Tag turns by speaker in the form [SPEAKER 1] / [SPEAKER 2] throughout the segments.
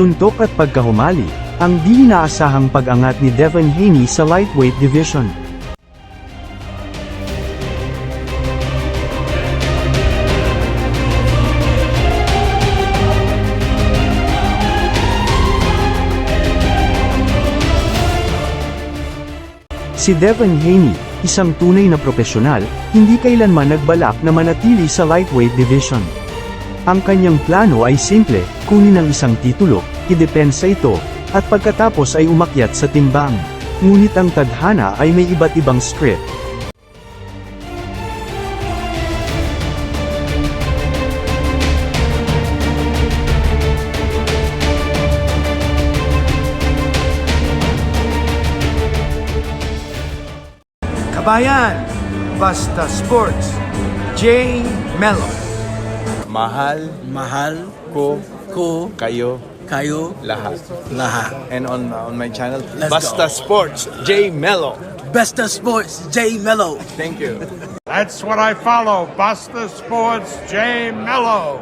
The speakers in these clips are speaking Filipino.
[SPEAKER 1] suntok at pagkahumali, ang di inaasahang pag-angat ni Devon Haney sa lightweight division. Si Devon Haney, isang tunay na profesional, hindi kailanman nagbalak na manatili sa lightweight division. Ang kanyang plano ay simple, kunin ang isang titulo, idepensa ito, at pagkatapos ay umakyat sa timbang. Ngunit ang tadhana ay may iba't ibang script.
[SPEAKER 2] Kabayan, Basta Sports, J. Mello.
[SPEAKER 3] Mahal
[SPEAKER 4] mahal
[SPEAKER 3] ko
[SPEAKER 4] ko
[SPEAKER 3] kayo
[SPEAKER 4] kayo
[SPEAKER 3] lahat.
[SPEAKER 4] lahat.
[SPEAKER 3] And on on my channel,
[SPEAKER 4] Let's
[SPEAKER 3] Basta
[SPEAKER 4] go.
[SPEAKER 3] Sports, J Mello.
[SPEAKER 4] Besta Sports, J Mello.
[SPEAKER 3] Thank you.
[SPEAKER 5] That's what I follow. Buster Sports J Mello.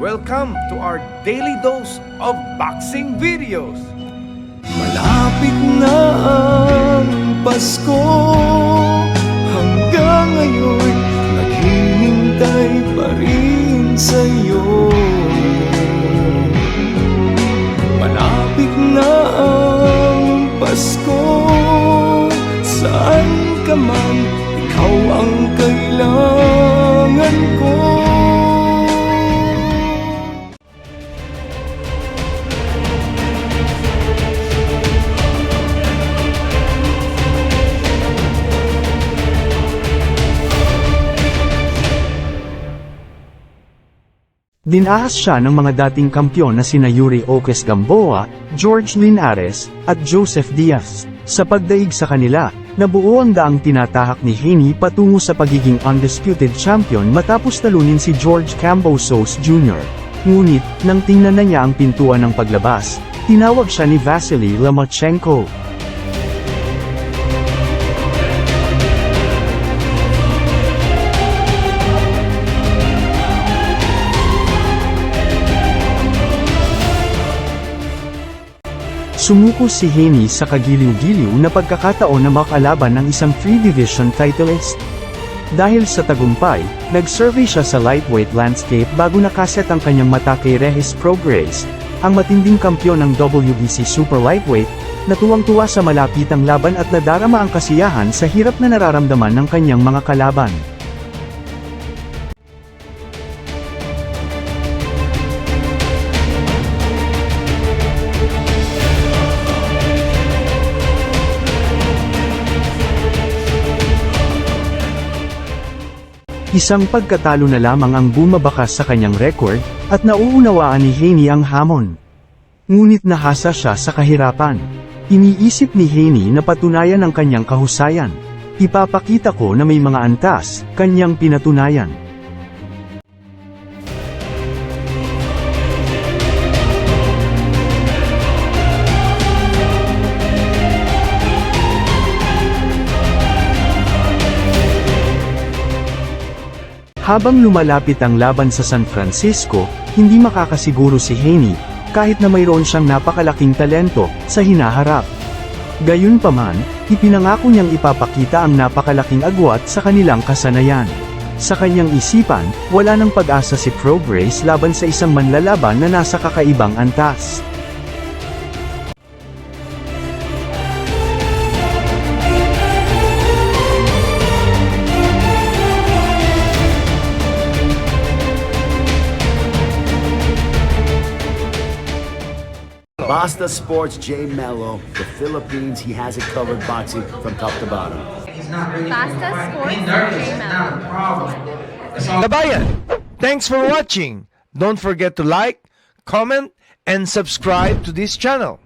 [SPEAKER 2] Welcome to our daily dose of boxing videos.
[SPEAKER 6] Malapit Saan ka man Ikaw ang kailangan ko
[SPEAKER 1] Dinahas siya ng mga dating kampyon na sina Yuri Oques Gamboa, George Linares, at Joseph Diaz. Sa pagdaig sa kanila, nabuo ang daang tinatahak ni Haney patungo sa pagiging undisputed champion matapos talunin si George Cambosos Jr. Ngunit, nang tingnan na niya ang pintuan ng paglabas, tinawag siya ni Vasily Lomachenko. Sumuko si Haney sa kagiliw-giliw na pagkakataon na makalaban ng isang 3-division titleist. Dahil sa tagumpay, nag-survey siya sa lightweight landscape bago nakaset ang kanyang mata kay Regis Prograis, ang matinding kampyon ng WBC Super Lightweight, na tuwang-tuwa sa malapitang laban at nadarama ang kasiyahan sa hirap na nararamdaman ng kanyang mga kalaban. Isang pagkatalo na lamang ang bumabakas sa kanyang record, at nauunawaan ni Haney ang hamon. Ngunit nahasa siya sa kahirapan. Iniisip ni Haney na patunayan ang kanyang kahusayan. Ipapakita ko na may mga antas, kanyang pinatunayan. Habang lumalapit ang laban sa San Francisco, hindi makakasiguro si Haney, kahit na mayroon siyang napakalaking talento, sa hinaharap. Gayunpaman, ipinangako niyang ipapakita ang napakalaking agwat sa kanilang kasanayan. Sa kanyang isipan, wala nang pag-asa si Progress laban sa isang manlalaban na nasa kakaibang antas.
[SPEAKER 7] Basta Sports J Mello, the Philippines, he has it covered boxing from top to bottom.
[SPEAKER 8] He's not really Basta Sports J Mello.
[SPEAKER 2] Kabayan, thanks for watching. Don't forget to like, comment, and subscribe to this channel.